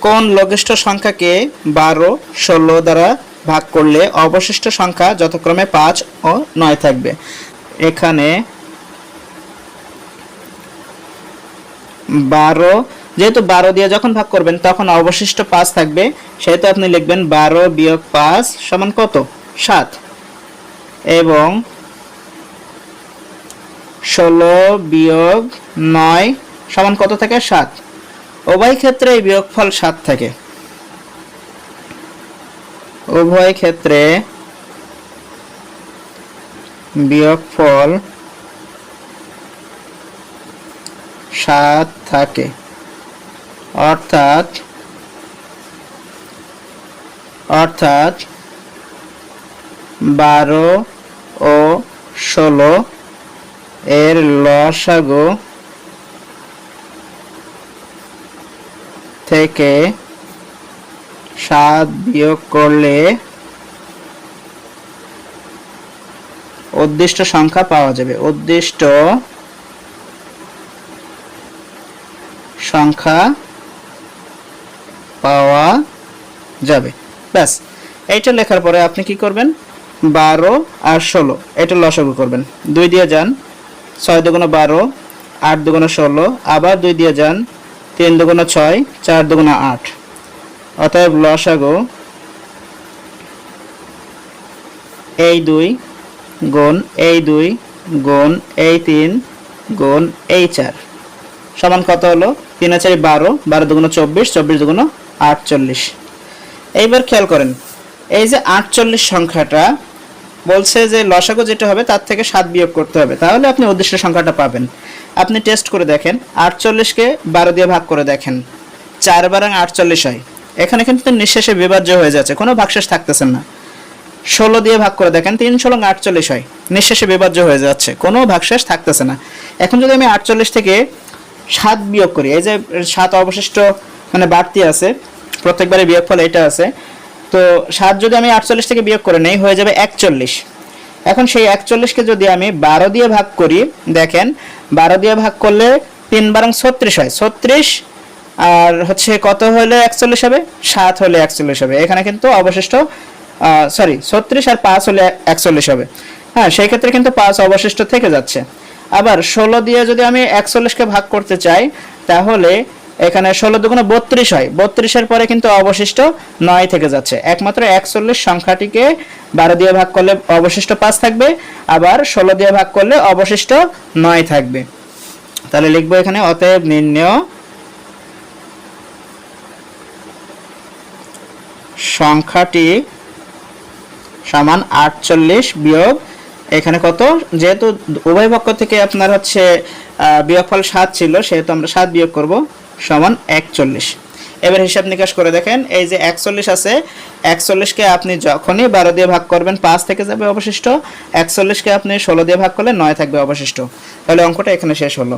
কোন লঘিষ্ঠ সংখ্যাকে বারো, ষোলো দ্বারা ভাগ করলে অবশিষ্ট সংখ্যা যথাক্রমে পাঁচ ও নয় থাকবে? এখানে বারো, যেহেতু বারো দিয়ে যখন ভাগ করবেন, তখন অবশিষ্ট পাঁচ থাকবে। সেহেতু আপনি লিখবেন বারো বিয়োগ পাঁচ সমান কত? সাত। এবং ষোলো বিয়োগ নয় সমান কত থাকে? সাত। উভয় ক্ষেত্রে বিয়োগফল সাত থাকে। উভয় ক্ষেত্রে বিয়োগফল সাত থাকে। অর্থাৎ অর্থাৎ বারো ও ষোলো এর লসাগু থেকে সাত বিয়োগ করলে উদ্দিষ্ট সংখ্যা পাওয়া যাবে। উদ্দিষ্ট সংখ্যা পাওয়া যাবে। ব্যাস, এইটা লেখার পরে আপনি কি করবেন? বারো আর ষোলো, এটা লসাগু করবেন। দুই দিয়ে যান, ছয় দুগুণ বারো, আট দুগুণ ষোলো, আবার দুই দিয়ে যান তিন দুগুণ ছয়, চার দুগুণ আট। অতএব লসাগু এই দুই গুণ এই দুই গুণ এই তিন গুণ এই চার। সমান কত হলো? তিন চারি বারো বারো দুগুণ চব্বিশ চব্বিশ দুগুণ আটচল্লিশ। এইবার খেয়াল করেন, এই যে আটচল্লিশ সংখ্যাটা বলছে যে লসাগু যেটা হবে তার থেকে সাত বিয়োগ করতে হবে। তাহলে আপনি উদ্দিষ্ট সংখ্যাটা পাবেন। আপনি টেস্ট করে দেখেন আটচল্লিশকে বারো দিয়ে ভাগ করে দেখেন। চার বারাং আটচল্লিশ হয়। এখানে কিন্তু নিঃশেষে বিভাজ্য হয়ে যাচ্ছে, কোনো ভাগশেষ থাকতেছেন না। ষোলো দিয়ে ভাগ করে দেখেন, তিন ষোলো আটচল্লিশ হয়। নিঃশেষে বিভাজ্য হয়ে যাচ্ছে, কোনো ভাগশেষ থাকতেছে না। এখন যদি আমি আটচল্লিশ থেকে সাত বিয়োগ করি, এই যে সাত অবশিষ্ট মানে বাড়তি আছে প্রত্যেকবারে বিয়োগফল এটা আছে, তো সাত যদি আমি আটচল্লিশ থেকে বিয়োগ করে নেই, হয়ে যাবে একচল্লিশ। এখন সেই একচল্লিশকে যদি আমি বারো দিয়ে ভাগ করি, দেখেন, বারো দিয়ে ভাগ করলে তিন বারং ছত্রিশ হয়। ছত্রিশ আর হচ্ছে কত হলে একচল্লিশ হবে? সাত হলে একচল্লিশ হবে। এখানে কিন্তু অবশিষ্ট সরি ছত্রিশ আর পাঁচ হলে একচল্লিশ হবে। হ্যাঁ সেই ক্ষেত্রে কিন্তু পাঁচ অবশিষ্ট থেকে যাচ্ছে। আবার ষোলো দিয়ে যদি আমি একচল্লিশকে ভাগ করতে চাই, তাহলে এখানে ষোলো দুগুণে বত্রিশ হয়। বত্রিশের পরে কিন্তু অবশিষ্ট নয় থেকে যাচ্ছে। একমাত্র একচল্লিশ সংখ্যাটিকে বারো দিয়ে ভাগ করলে অবশিষ্ট পাঁচ থাকবে, আবার ষোলো দিয়ে ভাগ করলে অবশিষ্ট নয় থাকবে। তাহলে লিখব এখানে, অতএব নির্ণয় সংখ্যাটি সমান আটচল্লিশ বিয়োগ এখানে কত? যেহেতু উভয় পক্ষ থেকে আপনার হচ্ছে বিয়োগফল সাত ছিল, সেহেতু আমরা সাত বিয়োগ করব। সমান একচল্লিশ। এবার হিসাব নিকাশ করে দেখেন, এই যে একচল্লিশ আছে, একচল্লিশকে আপনি যখনই বারো দিয়ে ভাগ করবেন, পাঁচ থেকে যাবে অবশিষ্ট, একচল্লিশকে আপনি ষোলো দিয়ে ভাগ করলে নয় থাকবে অবশিষ্ট। তাহলে অঙ্কটা এখানে শেষ হলো।